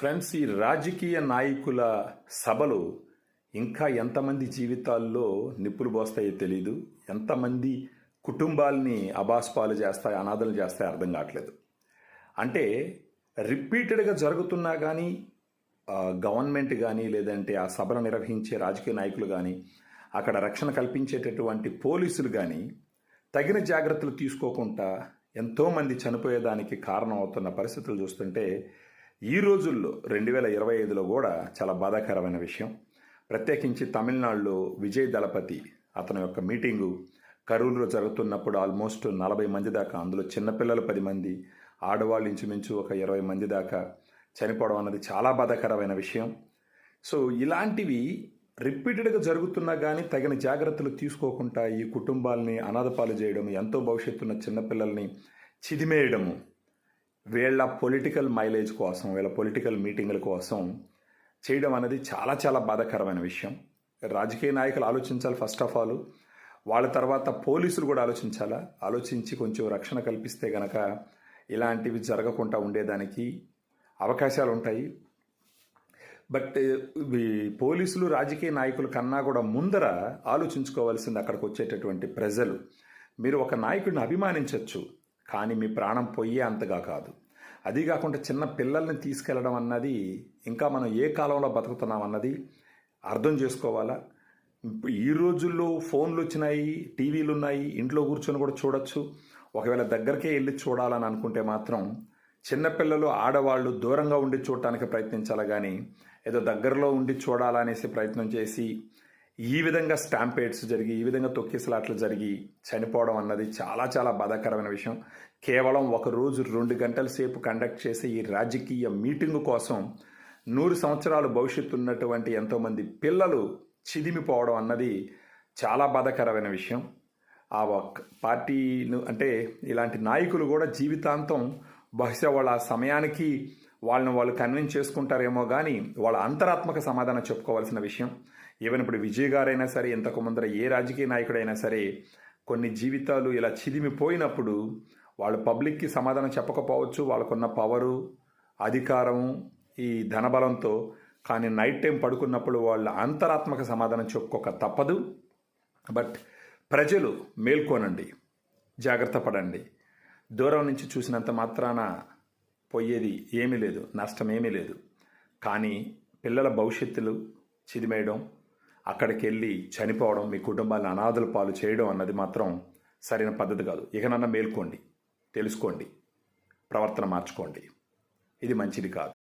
Friends ఈ రాజకీయ నాయకుల సభలు ఇంకా ఎంతమంది జీవితాల్లో నిప్పులు పోస్తాయో తెలీదు. ఎంతమంది కుటుంబాల్ని అబాస్పాలు చేస్తాయి అనాథలు చేస్తాయి అర్థం కావట్లేదు. అంటే రిపీటెడ్గా జరుగుతున్నా కానీ గవర్నమెంట్ కానీ లేదంటే ఆ సభను నిర్వహించే రాజకీయ నాయకులు కానీ అక్కడ రక్షణ కల్పించేటటువంటి పోలీసులు కానీ తగిన జాగ్రత్తలు తీసుకోకుండా ఎంతోమంది చనిపోయేదానికి కారణం అవుతున్న పరిస్థితులు చూస్తుంటే ఈ రోజుల్లో రెండు వేల ఇరవై ఐదులో కూడా చాలా బాధాకరమైన విషయం. ప్రత్యేకించి తమిళనాడులో విజయ్ దళపతి అతని యొక్క మీటింగు కరూరులో జరుగుతున్నప్పుడు ఆల్మోస్ట్ నలభై మంది దాకా అందులో చిన్నపిల్లలు పది మంది ఆడవాళ్ళు ఇంచుమించు ఒక ఇరవై మంది దాకా చనిపోవడం అన్నది చాలా బాధాకరమైన విషయం. సో ఇలాంటివి రిపీటెడ్గా జరుగుతున్నా కానీ తగిన జాగ్రత్తలు తీసుకోకుండా ఈ కుటుంబాలని అనాథపాలు చేయడం ఎంతో భవిష్యత్తున్న చిన్నపిల్లల్ని చిదిమేయడము వీళ్ళ పొలిటికల్ మైలేజ్ కోసం వీళ్ళ పొలిటికల్ మీటింగ్ల కోసం చేయడం అనేది చాలా చాలా బాధాకరమైన విషయం. రాజకీయ నాయకులు ఆలోచించాలి ఫస్ట్ ఆఫ్ ఆల్ వాళ్ళ తర్వాత పోలీసులు కూడా ఆలోచించాలా? ఆలోచించి కొంచెం రక్షణ కల్పిస్తే గనక ఇలాంటివి జరగకుండా ఉండేదానికి అవకాశాలు ఉంటాయి. బట్ పోలీసులు రాజకీయ నాయకుల కన్నా కూడా ముందర ఆలోచించుకోవాల్సింది అక్కడికి వచ్చేటటువంటి ప్రజలు. మీరు ఒక నాయకుడిని అభిమానించవచ్చు కానీ మీ ప్రాణం పోయే అంతగా కాదు. అది కాకుండా చిన్న పిల్లల్ని తీసుకెళ్ళడం అన్నది ఇంకా మనం ఏ కాలంలో బతుకుతున్నాం అన్నది అర్థం చేసుకోవాలా? ఈ రోజుల్లో ఫోన్లు వచ్చినాయి టీవీలు ఉన్నాయి ఇంట్లో కూర్చొని కూడా చూడొచ్చు. ఒకవేళ దగ్గరికే వెళ్ళి చూడాలని అనుకుంటే మాత్రం చిన్నపిల్లలు ఆడవాళ్ళు దూరంగా ఉండి చూడటానికి ప్రయత్నించాలి కానీ ఏదో దగ్గరలో ఉండి చూడాలనేసి ప్రయత్నం చేసి ఈ విధంగా స్టాంపేడ్స్ జరిగి ఈ విధంగా తొక్కిసలాట్లు జరిగి చనిపోవడం అన్నది చాలా చాలా బాధాకరమైన విషయం. కేవలం ఒక రోజు రెండు గంటల సేపు కండక్ట్ చేసే ఈ రాజకీయ మీటింగ్ కోసం నూరు సంవత్సరాలు భవిష్యత్తు ఉన్నటువంటి ఎంతోమంది పిల్లలు చిదిమిపోవడం అన్నది చాలా బాధాకరమైన విషయం. ఆ పార్టీను అంటే ఇలాంటి నాయకులు కూడా జీవితాంతం బహుశా వాళ్ళ సమయానికి వాళ్ళని వాళ్ళు కన్విన్స్ చేసుకుంటారేమో కానీ వాళ్ళ అంతరాత్మక సమాధానం చెప్పుకోవాల్సిన విషయం. ఈవెన్ ఇప్పుడు విజయ్ గారైనా సరే ఇంతకు ముందర ఏ రాజకీయ నాయకుడైనా సరే కొన్ని జీవితాలు ఇలా చిదిమిపోయినప్పుడు వాళ్ళు పబ్లిక్కి సమాధానం చెప్పకపోవచ్చు వాళ్ళకున్న పవరు అధికారం ఈ ధనబలంతో. కానీ నైట్ టైం పడుకున్నప్పుడు వాళ్ళ అంతరాత్మక సమాధానం చెప్పుకోక తప్పదు. బట్ ప్రజలు మేల్కోనండి జాగ్రత్త పడండి. దూరం నుంచి చూసినంత మాత్రాన పోయేది ఏమీ లేదు నష్టం ఏమీ లేదు. కానీ పిల్లల భవిష్యత్తులు చిదిమేయడం అక్కడికి వెళ్ళి చనిపోవడం మీ కుటుంబాన్ని అనాథల పాలు చేయడం అన్నది మాత్రం సరైన పద్ధతి కాదు. ఇకనన్నా మేల్కోండి తెలుసుకోండి ప్రవర్తన మార్చుకోండి. ఇది మంచిది కాదు.